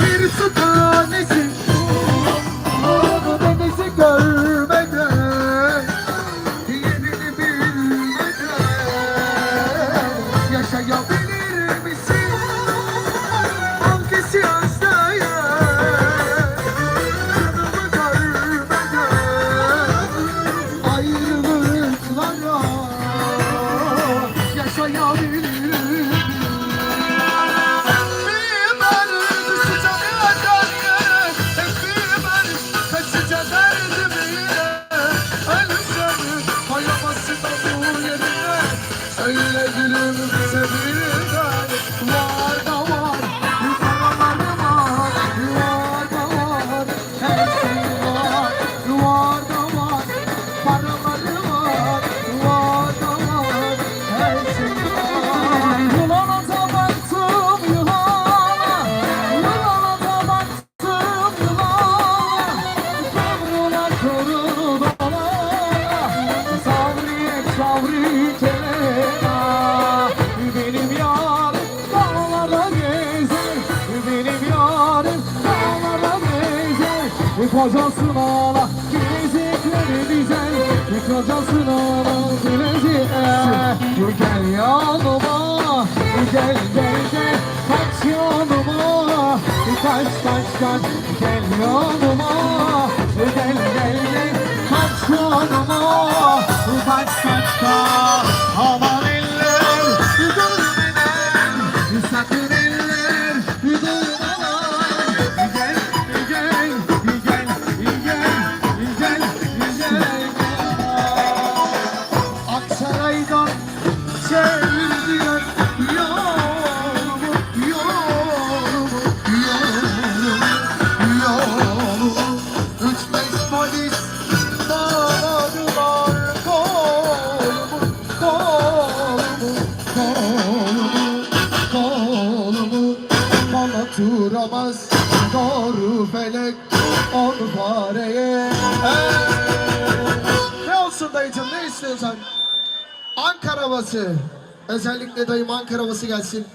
Bir su tanesi. Onu denizi görmeden Yerini bilmeden. Yaşayabilir Kelena Benim yarim dağlara gezer. Benim yarim dağlara gezer. Kocasın ala bilezikleri dizer Kocasın ala bilezikleri Gel yanıma Gel gel gel. Kaç yanıma Kaç kaç kaç. Gel yanıma Gel gel gel. Kaç yanıma Kaç kaç kaç Bana turamaz doğru felek on pareye. Ne olsun dayıcım ne istiyorsan? Ankara havası. Özellikle dayım Ankara havası gelsin.